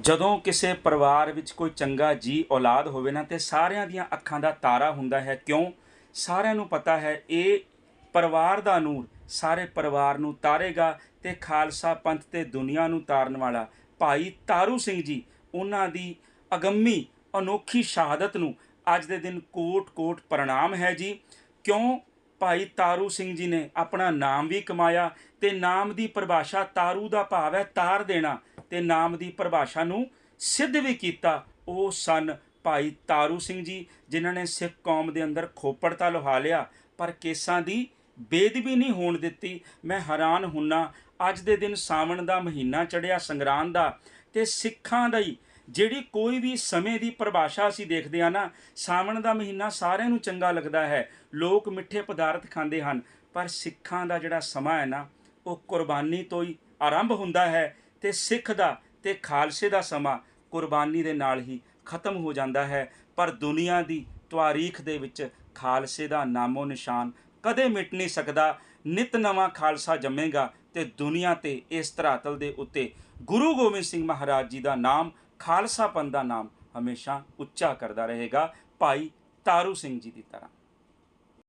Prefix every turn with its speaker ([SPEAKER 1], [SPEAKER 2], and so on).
[SPEAKER 1] ਜਦੋਂ ਕਿਸੇ ਪਰਿਵਾਰ ਵਿੱਚ ਕੋਈ ਚੰਗਾ ਜੀ ਔਲਾਦ ਹੋਵੇ ਨਾ, ਤੇ ਸਾਰਿਆਂ ਦੀਆਂ ਅੱਖਾਂ ਦਾ ਤਾਰਾ ਹੁੰਦਾ ਹੈ। ਕਿਉਂ? ਸਾਰਿਆਂ ਨੂੰ ਪਤਾ ਹੈ, ਇਹ ਪਰਿਵਾਰ ਦਾ ਨੂਰ, ਸਾਰੇ ਪਰਿਵਾਰ ਨੂੰ ਤਾਰੇਗਾ ਤੇ ਖਾਲਸਾ ਪੰਥ ਤੇ ਦੁਨੀਆ ਨੂੰ ਤਾਰਨ ਵਾਲਾ। ਭਾਈ ਤਾਰੂ ਸਿੰਘ ਜੀ, ਉਹਨਾਂ ਦੀ ਅਗੰਮੀ ਅਨੋਖੀ ਸ਼ਹਾਦਤ ਨੂੰ ਅੱਜ ਦੇ ਦਿਨ ਕੋਟ-ਕੋਟ ਪ੍ਰਣਾਮ ਹੈ ਜੀ। ਕਿਉਂ? ਭਾਈ ਤਾਰੂ ਸਿੰਘ ਜੀ ਨੇ ਆਪਣਾ ਨਾਮ ਵੀ ਕਮਾਇਆ ਤੇ ਨਾਮ ਦੀ ਪਰਿਭਾਸ਼ਾ ਤਾਰੂ ਦਾ ਭਾਵ ਹੈ ਤਾਰ ਦੇਣਾ। ਤੇ ਨਾਮ ਦੀ ਪਰਿਭਾਸ਼ਾ ਨੂੰ ਸਿੱਧ ਵੀ ਕੀਤਾ, ਉਹ ਸਨ ਭਾਈ ਤਾਰੂ ਸਿੰਘ ਜੀ, ਜਿਨ੍ਹਾਂ ਨੇ ਸਿੱਖ ਕੌਮ ਦੇ ਅੰਦਰ ਖੋਪੜ ਤਾਂ ਲੁਹਾ ਲਿਆ, ਪਰ ਕੇਸਾਂ ਦੀ ਬੇਦਬੀ ਨਹੀਂ ਹੋਣ ਦਿੱਤੀ। ਮੈਂ ਹੈਰਾਨ ਹੁੰਨਾ, ਅੱਜ ਦੇ ਦਿਨ ਸਾਵਣ ਦਾ ਮਹੀਨਾ ਚੜਿਆ ਸੰਗਰਾਂਦ ਦਾ, ਤੇ ਸਿੱਖਾਂ ਦਾ ਹੀ, ਜਿਹੜੀ ਕੋਈ ਵੀ ਸਮੇਂ ਦੀ ਪਰਿਭਾਸ਼ਾ ਅਸੀਂ ਦੇਖਦੇ ਆ ਨਾ, ਸਾਵਣ ਦਾ ਮਹੀਨਾ ਸਾਰਿਆਂ ਨੂੰ ਚੰਗਾ ਲੱਗਦਾ ਹੈ, ਲੋਕ ਮਿੱਠੇ ਪਦਾਰਥ ਖਾਂਦੇ ਹਨ, ਪਰ ਸਿੱਖਾਂ ਦਾ ਜਿਹੜਾ ਸਮਾਂ ਹੈ ਨਾ, ਉਹ ਕੁਰਬਾਨੀ ਤੋਂ ਹੀ ਆਰੰਭ ਹੁੰਦਾ ਹੈ ਤੇ ਸਿੱਖ ਦਾ ਤੇ ਖਾਲਸੇ ਦਾ ਸਮਾਂ ਕੁਰਬਾਨੀ ਦੇ ਨਾਲ ਹੀ ਖਤਮ ਹੋ ਜਾਂਦਾ ਹੈ। ਪਰ ਦੁਨੀਆ ਦੀ ਤਾਰੀਖ ਦੇ ਵਿੱਚ ਖਾਲਸੇ ਦਾ ਨਾਮੋ ਨਿਸ਼ਾਨ ਕਦੇ ਮਿਟ ਨਹੀਂ ਸਕਦਾ। ਨਿਤ ਨਵਾਂ ਖਾਲਸਾ ਜੰਮੇਗਾ ਤੇ ਦੁਨੀਆ ਤੇ ਇਸ ਧਰਾਤਲ ਦੇ ਉੱਤੇ ਗੁਰੂ ਗੋਬਿੰਦ ਸਿੰਘ ਮਹਾਰਾਜ ਜੀ ਦਾ ਨਾਮ ਖਾਲਸਾ ਪੰਥ ਦਾ ਨਾਮ ਹਮੇਸ਼ਾ ਉੱਚਾ ਕਰਦਾ ਰਹੇਗਾ। ਭਾਈ ਤਾਰੂ ਸਿੰਘ ਜੀ ਦੀ ਤਰ੍ਹਾਂ।